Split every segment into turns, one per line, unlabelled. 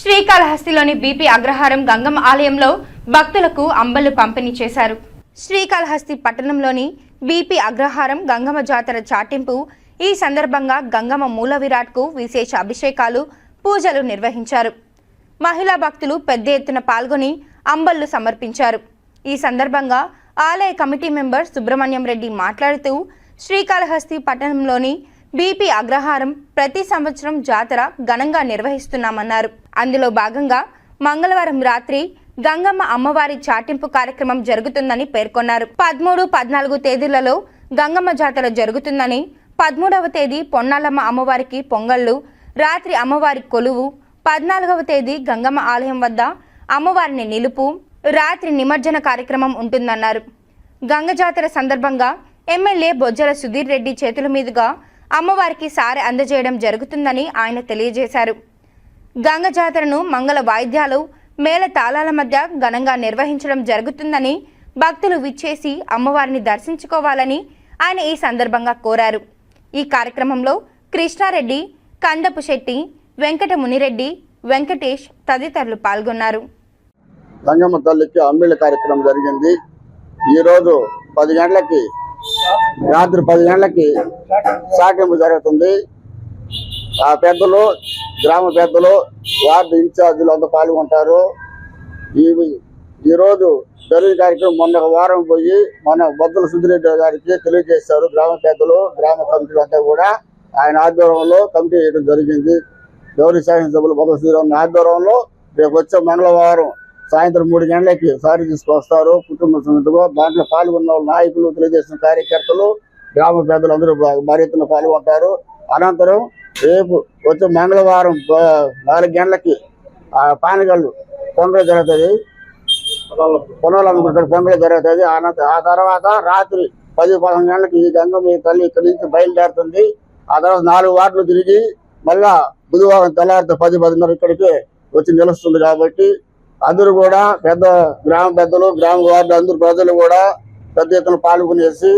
శ్రీకాళహస్తిలోని BP అగ్రహారం గంగమ్మ ఆలయంలో భక్తులకు అంబలు పంపిణీ చేశారు. శ్రీకాళహస్తి పట్టణంలోని బీపీ అగ్రహారం గంగమ్మ జాతర చాటింపు ఈ సందర్భంగా గంగమ్మ మూల విరాట్కు విశేష అభిషేకాలు పూజలు నిర్వహించారు. మహిళా భక్తులు పెద్ద ఎత్తున పాల్గొని అంబళ్ళు సమర్పించారు. ఈ సందర్భంగా ఆలయ కమిటీ మెంబర్ సుబ్రహ్మణ్యం రెడ్డి మాట్లాడుతూ శ్రీకాళహస్తి పట్టణంలోని బీపీ అగ్రహారం ప్రతి సంవత్సరం జాతర ఘనంగా నిర్వహిస్తున్నామన్నారు. అందులో భాగంగా మంగళవారం రాత్రి గంగమ్మ అమ్మవారి చాటింపు కార్యక్రమం జరుగుతుందని పేర్కొన్నారు. పదమూడు పద్నాలుగు తేదీలలో గంగమ్మ జాతర జరుగుతుందని పదమూడవ తేదీ పొన్నాలమ్మ అమ్మవారికి పొంగళ్ళు రాత్రి అమ్మవారి కొలువు పద్నాలుగవ తేదీ గంగమ్మ ఆలయం వద్ద అమ్మవారిని నిలుపు రాత్రి నిమజ్జన కార్యక్రమం ఉంటుందన్నారు. గంగ జాతర సందర్భంగా ఎమ్మెల్యే బొజ్జల సుధీర్ రెడ్డి చేతుల మీదుగా అమ్మవారికి సారి అందజేయడం జరుగుతుందని ఆయన తెలియజేశారు. గంగ జాతరను మంగళ వాయిద్యాలు మేళ తాళాల మధ్య ఘనంగా నిర్వహించడం జరుగుతుందని భక్తులు విచ్చేసి అమ్మవారిని దర్శించుకోవాలని ఆయన ఈ సందర్భంగా కోరారు. ఈ కార్యక్రమంలో కృష్ణారెడ్డి కందపు శెట్టి వెంకట మునిరెడ్డి వెంకటేష్ తదితరులు పాల్గొన్నారు.
గంగమ్మ తల్లికి అమ్మిళ్ళ కార్యక్రమం జరిగింది. ఈరోజు పది గంటలకి రాత్రి పది గంటలకి సాటింపు జరుగుతుంది. ఆ పెద్దలు గ్రామ పెద్దలు వార్డు ఇన్ఛార్జీలు అంతా పాల్గొంటారు. ఈ ఈరోజు జరిగిన కార్యక్రమం మొన్న వారం పోయి మన బొద్దుల సుధిరెడ్డి గారికి తెలియజేశారు. గ్రామ పెద్దలు గ్రామ కమిటీలు అంతా కూడా ఆయన ఆధ్వర్యంలో కమిటీ చేయడం జరిగింది. గౌరీ శాసనసభ్యులు బొద్దుల శ్రీరామ్ ఆధ్వర్యంలో రేపు వచ్చే మంగళవారం సాయంత్రం మూడు గంటలకి సారి తీసుకొస్తారు. కుటుంబ సమేతగా దాంట్లో పాల్గొన్న నాయకులు తెలుగుదేశం కార్యకర్తలు గ్రామ పెద్దలు అందరూ భారీ ఎత్తున పాల్గొంటారు. అనంతరం రేపు వచ్చే మంగళవారం నాలుగు గంటలకి పానగళ్ళు పొంగలు జరుగుతుంది. పొనలమ్ముకుంటారు పొంగలు జరుగుతుంది. అనంత ఆ తర్వాత రాత్రి పది పదకొండు గంటలకి ఈ గంగమ్మ తల్లి ఇక్కడి నుంచి బయలుదేరుతుంది. ఆ తర్వాత నాలుగు వార్డులు తిరిగి మళ్ళా బుధవారం తెల్లారితో పది పదిన్నర ఇక్కడికి వచ్చి నిలుస్తుంది కాబట్టి అందరూ కూడా పెద్ద గ్రామ పెద్దలు గ్రామ వార్డు అందరు ప్రజలు కూడా పెద్ద ఎత్తున పాల్గొనేసి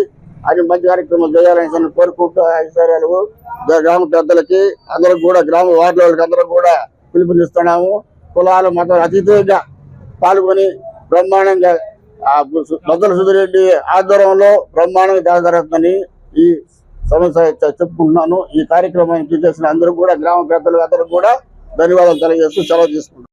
అన్ని మంచి కార్యక్రమం చేయాలని కోరుకుంటూ ఐశ్వర్యాలు గ్రామ పెద్దలకి అందరూ కూడా గ్రామ వార్డుల వాళ్ళకి అందరూ కూడా పిలుపునిస్తున్నాము. కులాలు మతం అతిథిగా పాల్గొని బ్రహ్మాండంగా ఆ మొదల సుధిరెడ్డి ఆధ్వర్యంలో బ్రహ్మాండంగా జాతర జరుగుతుందని ఈ సమస్య చెప్పుకుంటున్నాను. ఈ కార్యక్రమానికి చేసిన అందరూ కూడా గ్రామ పెద్దలు అందరూ కూడా ధన్యవాదాలు తెలియజేస్తూ సెలవు తీసుకుంటున్నాను.